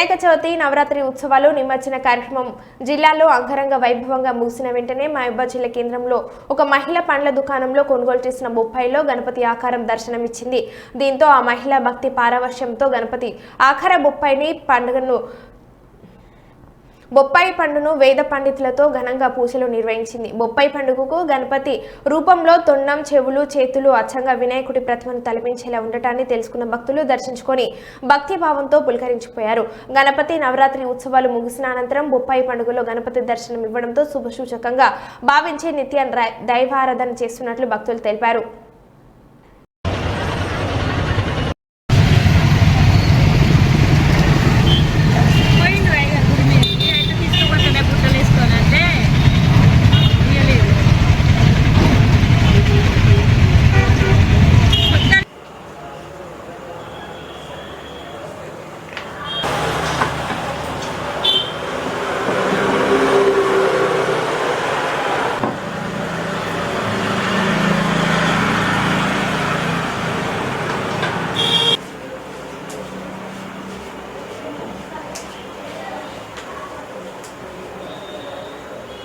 వినాయక చవితి నవరాత్రి ఉత్సవాలు నిమజ్జన కార్యక్రమం జిల్లాలో అంగరంగ వైభవంగా ముగిసిన వెంటనే మహబూబాద్ జిల్లా కేంద్రంలో ఒక మహిళ పండ్ల దుకాణంలో కొనుగోలు చేసిన బొప్పాయిలో గణపతి ఆకారం దర్శనమిచ్చింది. దీంతో ఆ మహిళ భక్తి పారవశ్యంతో గణపతి ఆకార బొప్పాయిని పండుగను బొప్పాయి పండును వేద పండితులతో ఘనంగా పూజలు నిర్వహించింది. బొప్పాయి పండుగకు గణపతి రూపంలో తొండం చెవులు చేతులు అచ్చంగా వినాయకుడి ప్రతిమను తలపించేలా ఉండటాన్ని తెలుసుకున్న భక్తులు దర్శించుకొని భక్తి భావంతో పులకరించిపోయారు. గణపతి నవరాత్రి ఉత్సవాలు ముగిసిన అనంతరం బొప్పాయి పండుగలో గణపతి దర్శనం ఇవ్వడంతో శుభసూచకంగా భావించి నిత్య దైవారాధన చేస్తున్నట్లు భక్తులు తెలిపారు.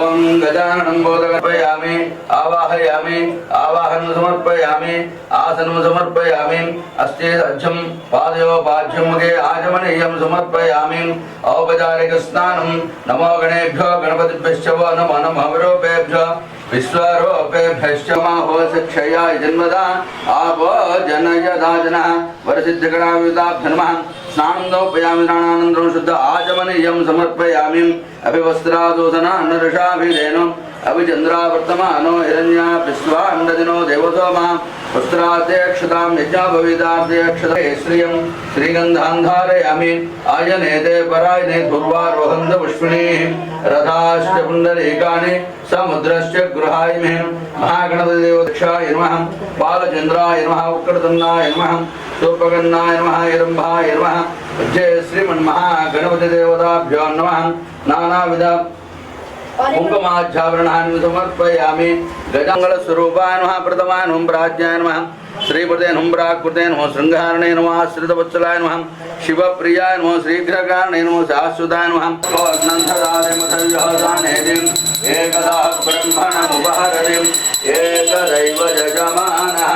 ఓం గజాననం బోధకర్పయామి ఆవాహయామి ఆవాహనం సమర్పయామి ఆసనం సమర్పయామి అస్తే సజ్జం పాదయో పాద్యం ముఖే ఆచమనీయం సమర్పయామి ఔపచారిక స్నానం నమో గణేభ్యో గణపతిభ్యశ్చ వో నమో నమవరూపేభ్యో విశ్వరూపేభ్యశ్చ మాహో శిక్షయాయ జన్మదా ఆపో జనయదాజన వరసిద్ధిగణాయుతాభ్య నమః స్నానం దౌపయామి స్నానానందరం శుద్ధ ఆచమనీయం సమర్పయామి అభివస్త్రాదోదన అన్నరుషాభిధేను అభిచంద్రావర్తమానో హిరణ్యా విశ్వాండదినో దేవతోమా వస్త్రాధ్యక్షతాం యజ్ఞాభవితాధ్యక్షత శ్రియం శ్రీగంధాంధారయామి ఆయనేతే పరాయనే దుర్వారోహంత పుష్పిణీ రథాశ్చ పుండరీకాని సముద్రశ్చ గృహాయ మే మహాగణపతిదేవదక్షాయ నమః బాలచంద్రాయ నమః ఉక్కడదన్నాయ నమః సూపగన్నాయ నమః హిరంభాయ నమః జయ శ్రీమన్మహాగణపతిదేవతాభ్యో నమః నానావిధ కుంకుమాధ్యావరణాన్ని సమర్పయామి గజంగళ స్వరూపాయ నమః ప్రథమాయ నమః ప్రాజ్ఞాయ నమః శ్రీపదే నమః ప్రాకృతే నమః శృంగారణే నమః ఆశ్రితవత్సలాయ నమః శివప్రియాయ నమః శ్రీఘ్రకారణే నమః శాశ్వతాయ నమః ఏకదా బ్రహ్మణముపహరతిం ఏకదైవ యజమానः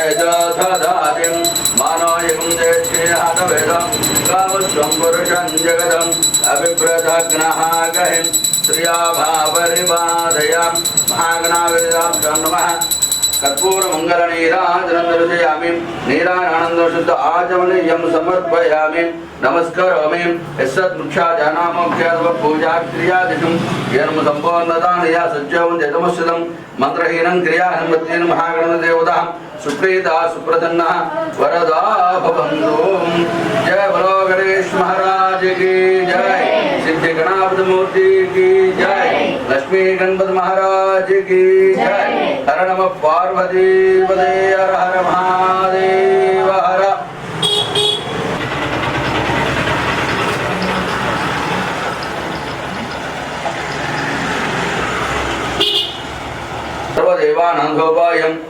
ఆయుష్ేజాతిం మనోయం దేశేహవేదం కామస్వం పురుషం జగదం అభిప్రదగ్నహాగహిం శ్రియాభాపరిబాధయాం మహాగణావేదాభ్యో నమః కర్పూర మంగళ నీరాజనం నీరానందశుద్ధ ఆచమనీయం సమర్పయామి నమస్కరోమి యస్సత్ ముఖ్యాజానామోఖ్యాత్వ పూజా క్రియాదిషం ఏనం సంపూర్ణదానయా సజ్జవం జగమశ్రుతం మంత్రహీనం క్రియాహం మహాగణదేవత सुप्रीता, सुप्रसन्ना, वरदा भवन्तु। जय बोलो गणेश महाराज की जय। सिद्ध गणापद मूर्ति की जय। लक्ष्मी गणपति महाराज की जय। हर नम पार्वती पदे, हर हर महादेव, हर। सर्वदेवानन्दोपायम्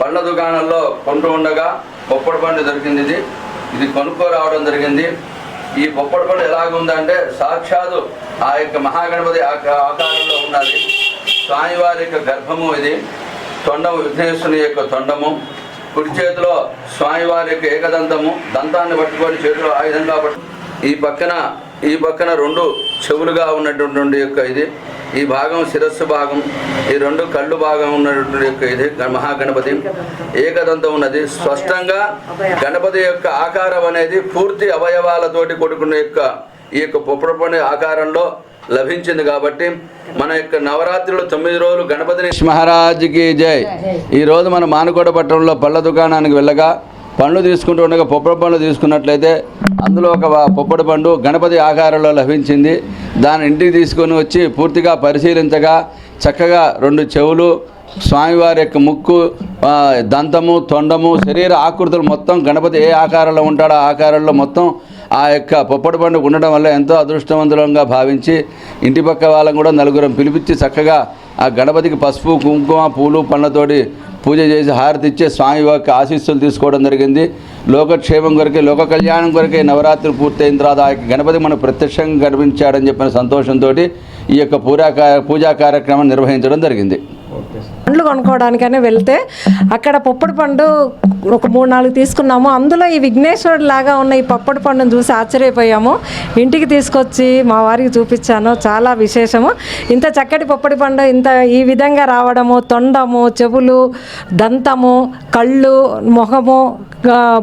పండ్ల దుకాణంలో కొంటూ ఉండగా పొప్పటి పండు దొరికింది ఇది. ఇది కొనుక్కో రావడం జరిగింది. ఈ పొప్పటి పండు ఎలాగుందంటే సాక్షాత్తు ఆ యొక్క మహాగణపతి ఆకారంలో ఉన్నది. స్వామివారి యొక్క గర్భము ఇది. తొండము విఘ్నేశ్వరుని యొక్క తొండము. కుడి చేతిలో స్వామివారి యొక్క ఏకదంతము. దంతాన్ని పట్టుకొని చేతిలో ఆయుధంగా పట్టు ఈ పక్కన ఈ పక్కన రెండు చెవులుగా ఉన్నటువంటి యొక్క ఇది ఈ భాగం శిరస్సు భాగం ఈ రెండు కళ్ళు భాగం ఉన్నటువంటి యొక్క ఇది గ- మహాగణపతి. ఏకదంతం ఉన్నది. స్పష్టంగా గణపతి యొక్క ఆకారం అనేది పూర్తి అవయవాలతోటి కూడుకున్న యొక్క ఈ యొక్క పొప్పడి పండుగ ఆకారంలో లభించింది కాబట్టి మన యొక్క నవరాత్రులు తొమ్మిది రోజులు గణపతిని మహారాజుకి జై. ఈ రోజు మన మానుకోట పట్టణంలో పళ్ళ దుకాణానికి వెళ్ళగా పండ్లు తీసుకుంటూ ఉండగా పొప్పడి పండ్లు తీసుకున్నట్లయితే అందులో ఒక పొప్పడి పండు గణపతి ఆకారంలో లభించింది. దాని ఇంటికి తీసుకొని వచ్చి పూర్తిగా పరిశీలించగా చక్కగా రెండు చెవులు స్వామివారి యొక్క ముక్కు దంతము తొండము శరీర ఆకృతులు మొత్తం గణపతి ఏ ఆకారంలో ఉంటాడో ఆ ఆకారంలో మొత్తం ఆ యొక్క పొప్పటి పండుగ ఉండడం వల్ల ఎంతో అదృష్టవంతులంగా భావించి ఇంటి పక్క వాళ్ళని కూడా నలుగురం పిలిపించి చక్కగా ఆ గణపతికి పసుపు కుంకుమ పూలు పండ్లతోటి పూజ చేసి హారతి ఇచ్చే స్వామి యొక్క ఆశీస్సులు తీసుకోవడం జరిగింది. లోకక్షేమం కొరకే లోక కళ్యాణం కొరకే నవరాత్రి పూర్తయిన తర్వాత ఆ గణపతి మనకు ప్రత్యక్షంగా కనిపించాడని చెప్పిన సంతోషంతో ఈ యొక్క పూజా పూజా కార్యక్రమం నిర్వహించడం జరిగింది. పండ్లు కొనుక్కోవడానికనే వెళ్తే అక్కడ పొప్పడి పండు ఒక మూడు నాలుగు తీసుకున్నాము. అందులో ఈ విఘ్నేశ్వరుడు లాగా ఉన్న ఈ పప్పడి పండును చూసి ఆశ్చర్యపోయాము. ఇంటికి తీసుకొచ్చి మా వారికి చూపించాను. చాలా విశేషము. ఇంత చక్కటి పొప్పడి పండు ఇంత ఈ విధంగా రావడము తొండము చెవులు దంతము కళ్ళు మొహము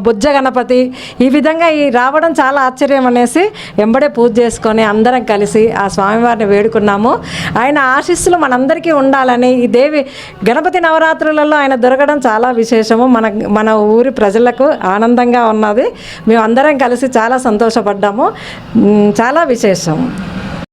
బుజ్జ గణపతి ఈ విధంగా ఈ రావడం చాలా ఆశ్చర్యం అనేసి ఎంబడే పూజ చేసుకొని అందరం కలిసి ఆ స్వామివారిని వేడుకున్నాము. ఆయన ఆశీస్సులు మనందరికీ ఉండాలని ఈ దేవి గణపతి నవరాత్రులలో ఆయన దొరకడం చాలా విశేషము. మన మన ఊరి ప్రజలకు ఆనందంగా ఉన్నది. మేము అందరం కలిసి చాలా సంతోషపడ్డాము. చాలా విశేషం.